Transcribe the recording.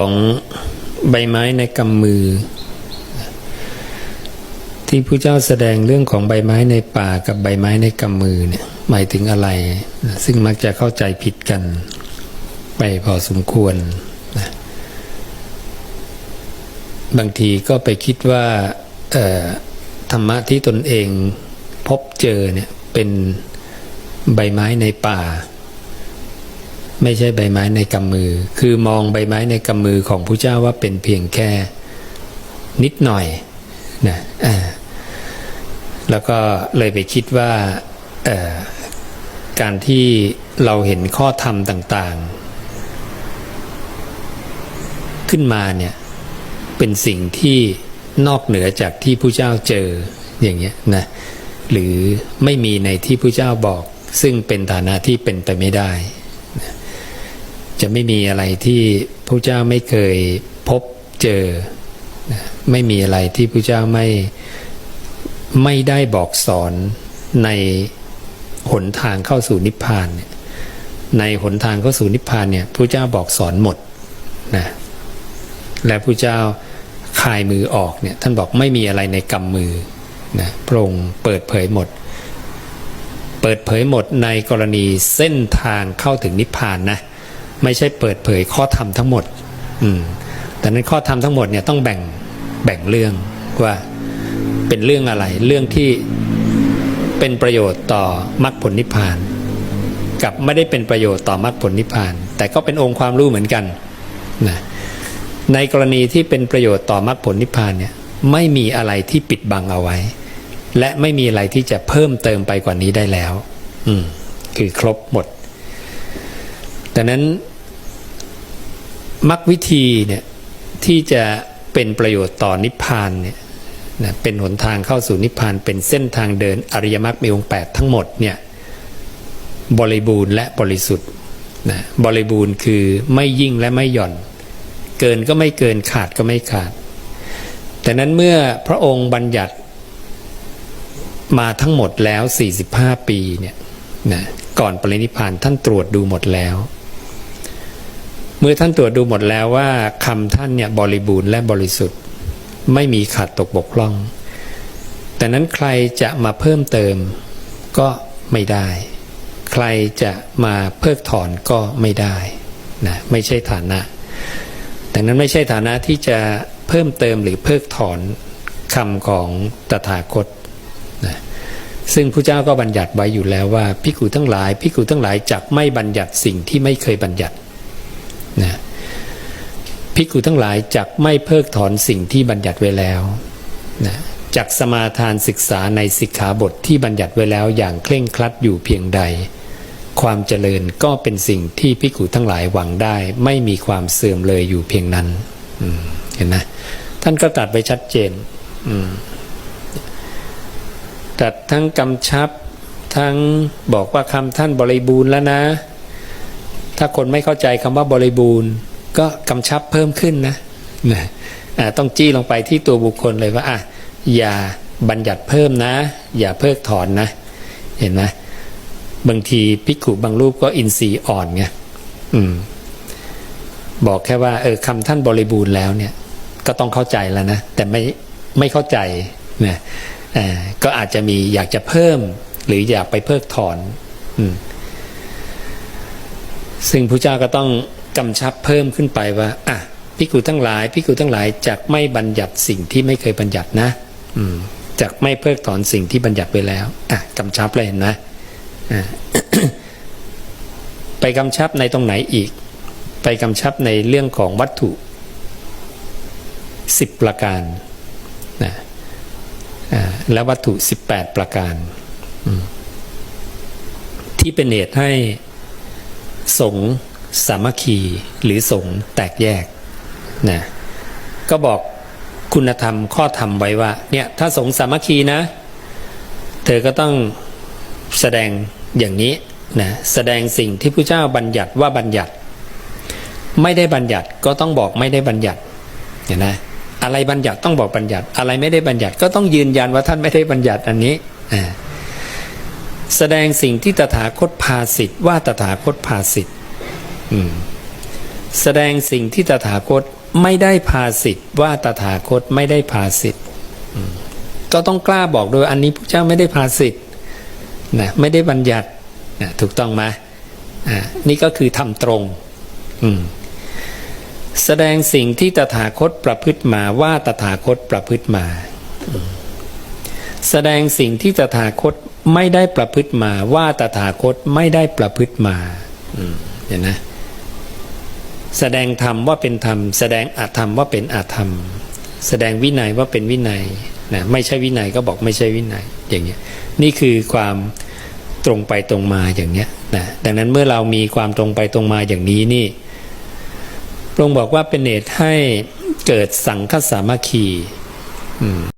ของใบไม้ในกำมือ ที่พระเจ้าแสดงเรื่องของใบไม้ในป่ากับใบไม้ในกำมือเนี่ยหมายถึงอะไร ซึ่งมักจะเข้าใจผิดกัน ไปพอสมควรนะบางทีก็ไปคิดว่าธรรมะที่ตนเองพบเจอเนี่ยเป็นใบไม้ในป่า ไม่ใช่ใบไม้ในกำมือ คือมองใบไม้ในกำมือของพระเจ้าว่าเป็นเพียงแค่ นิดหน่อยนะอ่าแล้วก็เลยไปคิดว่าการที่เราเห็นข้อธรรมต่างๆ ขึ้นมาเนี่ยเป็นสิ่งที่นอกเหนือจากที่ผู้เจ้าเจออย่างเงี้ยนะหรือไม่มีในที่ผู้เจ้าบอก ซึ่งเป็นฐานะที่เป็นไปไม่ได้ จะไม่มีอะไรที่พระเจ้าไม่เคยพบเจอ ไม่มีอะไรที่พระเจ้าไม่ไม่ได้บอกสอนในหนทางเข้าสู่นิพพานเนี่ยในหนทางเข้าสู่นิพพานเนี่ยพระเจ้าบอกสอนหมดนะและพระเจ้าคายมือออกเนี่ยท่านบอกไม่มีอะไรในกำมือนะพระองค์เปิดเผยหมด เปิดเผยหมดในกรณีเส้นทางเข้าถึงนิพพานนะ ไม่ใช่เปิดเผยข้อธรรมทั้งหมด อืมแต่นั้นข้อธรรมทั้งหมดเนี่ยต้องแบ่งแบ่งเรื่องว่าเป็นเรื่องอะไร เรื่องที่เป็นประโยชน์ต่อมรรคผลนิพพาน กับไม่ได้เป็นประโยชน์ต่อมรรคผลนิพพาน แต่ก็เป็นองค์ความรู้เหมือนกันนะในกรณีที่เป็นประโยชน์ต่อมรรคผลนิพพานเนี่ยไม่มีอะไรที่ปิดบังเอาไว้ และไม่มีอะไรที่จะเพิ่มเติมไปกว่านี้ได้แล้ว อืมคือครบหมดแต่นั้น มรรควิธีเนี่ยที่จะเป็นประโยชน์ต่อนิพพานเนี่ยนะเป็นหนทางเข้าสู่นิพพาน เป็นเส้นทางเดินอริยมรรคมีองค์แปดทั้งหมดเนี่ยบริบูรณ์และบริสุทธิ์นะบริบูรณ์คือไม่ยิ่งและไม่หย่อน เกินก็ไม่เกินขาดก็ไม่ขาด แต่นั้นเมื่อพระองค์บัญญัติมาทั้งหมดแล้ว 45 ปีเนี่ยนะก่อนปรินิพพานท่านตรวจดูหมดแล้ว เมื่อท่านตรวจดูหมดแล้วว่าคำท่านเนี่ยบริบูรณ์และบริสุทธิ์ ไม่มีขาดตกบกพร่อง แต่นั้นใครจะมาเพิ่มเติมก็ไม่ได้ ใครจะมาเพิกถอนก็ไม่ได้นะไม่ใช่ฐานะ แต่นั้นไม่ใช่ฐานะที่จะเพิ่มเติมหรือเพิกถอนคำของตถาคตนะซึ่งพระเจ้าก็บัญญัติไว้อยู่แล้วว่าพิกูทั้งหลายพิกูทั้งหลายจักไม่บัญญัติสิ่งที่ไม่เคยบัญญัติ นะพิกูทั้งหลายจักไม่เพิกถอนสิ่งที่บัญญัติไว้แล้วนะจักสมาทานศึกษาในสิกขาบทที่บัญญัติไว้แล้วอย่างเคร่งครัดอยู่เพียงใด ความเจริญก็เป็นสิ่งที่พิกูทั้งหลายหวังได้ ไม่มีความเสื่อมเลยอยู่เพียงนั้นเห็นไหมท่านก็ตัดไว้ชัดเจนตัดทั้งกำชับทั้งบอกว่าคำท่านบริบูรณ์แล้วนะ ถ้าคนไม่เข้าใจคำว่าบริบูรณ์ ก็กำชับเพิ่มขึ้นนะนะต้องจี้ลงไปที่ตัวบุคคลเลยว่าอะอย่าบัญญัติเพิ่มนะ อย่าเพิกถอนนะ เห็นไหมบางทีพิกขุบางรูปก็อินทรีย์อ่อนไงอืม บอกแค่ว่า เออคำท่านบริบูรณ์แล้วเนี่ย ก็ต้องเข้าใจแล้วนะ แต่ไม่ไม่เข้าใจนะก็อาจจะมีอยากจะเพิ่ม หรืออยากไปเพิกถอน อ ซึ่งพระเจ้าก็ต้องกำชับเพิ่มขึ้นไปว่าอะพิกูทั้งหลายพิกูทั้งหลายจากไม่บัญญัติสิ่งที่ไม่เคยบัญญัตินะ อืมจากไม่เพิกถอนสิ่งที่บัญญัติไปแล้วอะกำชับเลยเห็นไหมไปกำชับในตรงไหนอีก ไปกำชับในเรื่องของวัตถุสิบประการนะและวัตถุ18ประการที่เป็นเหตุให้ สงสามัคคีหรือสงแตกแยกนะก็บอกคุณธรรมข้อธรรมไว้ว่าเนี่ยถ้าสงสามัคคีนะ เธอก็ต้องแสดงอย่างนี้นะแสดงสิ่งที่พระเจ้าบัญญัติว่าบัญญัติ ไม่ได้บัญญัติก็ต้องบอกไม่ได้บัญญัติเห็นไหมอะไรบัญญัติต้องบอกบัญญัติ อะไรไม่ได้บัญญัติก็ต้องยืนยันว่าท่านไม่ได้บัญญัติอันนี้ แสดงสิ่งที่ตถาคตพาสิทธิ์ว่าตถาคตพาสิทธิ์แสดงสิ่งที่ตถาคตไม่ได้พาสิทธิ์ว่าตถาคตไม่ได้พาสิทธิ์ก็ต้องกล้าบอกโดยอันนี้พระเจ้าไม่ได้พาสิทธิ์นะไม่ได้บัญญัตินะถูกต้องไหมอ่านี่ก็คือทำตรงอืมแสดงสิ่งที่ตถาคตประพฤติมาว่าตถาคตประพฤติมา แสดงสิ่งที่ตถาคต ไม่ได้ประพฤติมาว่าตถาคตไม่ได้ประพฤติมาอมเห็นนะแสดงธรรมว่าเป็นธรรม แสดงอาธรรมว่าเป็นอาธรรม แสดงวินัยว่าเป็นวินัยนะไม่ใช่วินัยก็บอกไม่ใช่วินัยอย่างเงี้ยนี่คือความตรงไปตรงมาอย่างเนี้ยนะดังนั้นเมื่อเรามีความตรงไปตรงมาอย่างนี้นี่พระองค์บอกว่าเป็นเหตุให้เกิดสังคสามัคคีอืม